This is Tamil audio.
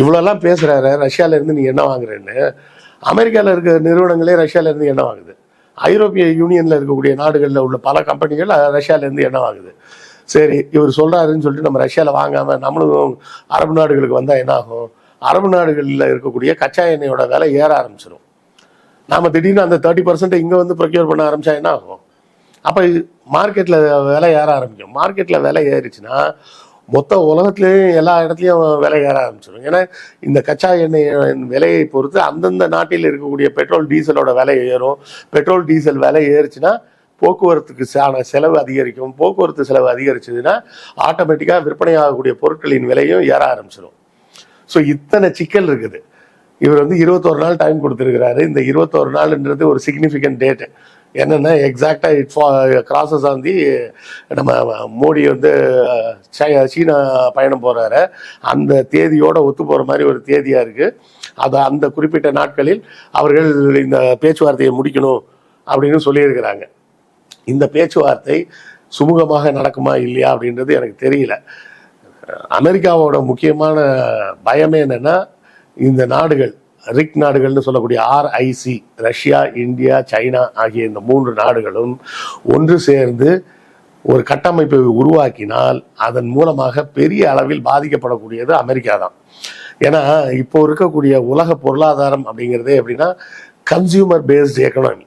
இவ்வளோலாம் பேசுகிறாரு ரஷ்யாவிலேருந்து நீ என்ன வாங்குறேன்னு. அமெரிக்காவில் இருக்க நிறுவனங்களே ரஷ்யாவிலேருந்து என்ன வாங்குது? ஐரோப்பிய யூனியனில் இருக்கக்கூடிய நாடுகளில் உள்ள பல கம்பெனிகள் ரஷ்யாவிலேருந்து என்ன வாங்குது? சரி இவர் சொல்கிறாருன்னு சொல்லிட்டு நம்ம ரஷ்யாவில் வாங்காமல் நம்மளும் அரபு நாடுகளுக்கு வந்தால் என்ன ஆகும்? அரபு நாடுகளில் இருக்கக்கூடிய கச்சா எண்ணெயோட விலை ஏற ஆரம்பிச்சிடும் நாம திடீர்னு அந்த தேர்ட்டி பர்சன்ட்டை இங்கே வந்து ப்ரொக்யூர் பண்ண ஆரம்பித்தா என்ன ஆகும்? அப்போ மார்க்கெட்டில் விலை ஏற ஆரம்பிக்கும். மார்க்கெட்டில் விலை ஏறிச்சுன்னா மொத்த உலகத்துலேயும் எல்லா இடத்துலையும் விலை ஏற ஆரம்பிச்சிடும். ஏன்னா இந்த கச்சா எண்ணெய் விலையை பொறுத்து அந்தந்த நாட்டில் இருக்கக்கூடிய பெட்ரோல் டீசலோட விலை ஏறும். பெட்ரோல் டீசல் விலை ஏறுச்சுன்னா போக்குவரத்துக்கு சான செலவு அதிகரிக்கும். போக்குவரத்து செலவு அதிகரிச்சதுன்னா ஆட்டோமேட்டிக்காக விற்பனை ஆகக்கூடிய பொருட்களின் விலையும் ஏற ஆரம்பிச்சிடும். ஸோ இத்தனை சிக்கல் இருக்குது. இவர் வந்து இருபத்தோரு நாள் டைம் கொடுத்துருக்கிறாரு. இந்த இருபத்தோரு நாள்ன்றது ஒரு சிக்னிஃபிகண்ட் டேட்டு என்னென்னா எக்ஸாக்டாக இட் கிராசஸ் ஆன் தி நம்ம மோடி வந்து சீனா பயணம் போகிறாரு அந்த தேதியோடு ஒத்து போகிற மாதிரி ஒரு தேதியாக இருக்குது அது அந்த குறிப்பிட்ட நாட்களில் அவர்கள் இந்த பேச்சுவார்த்தையை முடிக்கணும் அப்படின்னு சொல்லியிருக்கிறாங்க. இந்த பேச்சுவார்த்தை சுமூகமாக நடக்குமா இல்லையா அப்படின்றது எனக்கு தெரியல. அமெரிக்காவோட முக்கியமான பயமே என்னென்னா இந்த நாடுகள் ரிக் நாடுகள்னு சொல்லக்கூடிய ஆர்ஐசி ரஷ்யா இந்தியா சைனா ஆகிய இந்த மூன்று நாடுகளும் ஒன்று சேர்ந்து ஒரு கட்டமைப்பை உருவாக்கினால் அதன் மூலமாக பெரிய அளவில் பாதிக்கப்படக்கூடியது அமெரிக்கா தான். ஏன்னா இப்போ இருக்கக்கூடிய உலக பொருளாதாரம் அப்படிங்கிறதே எப்படின்னா கன்சியூமர் பேஸ்டு எக்கனாமி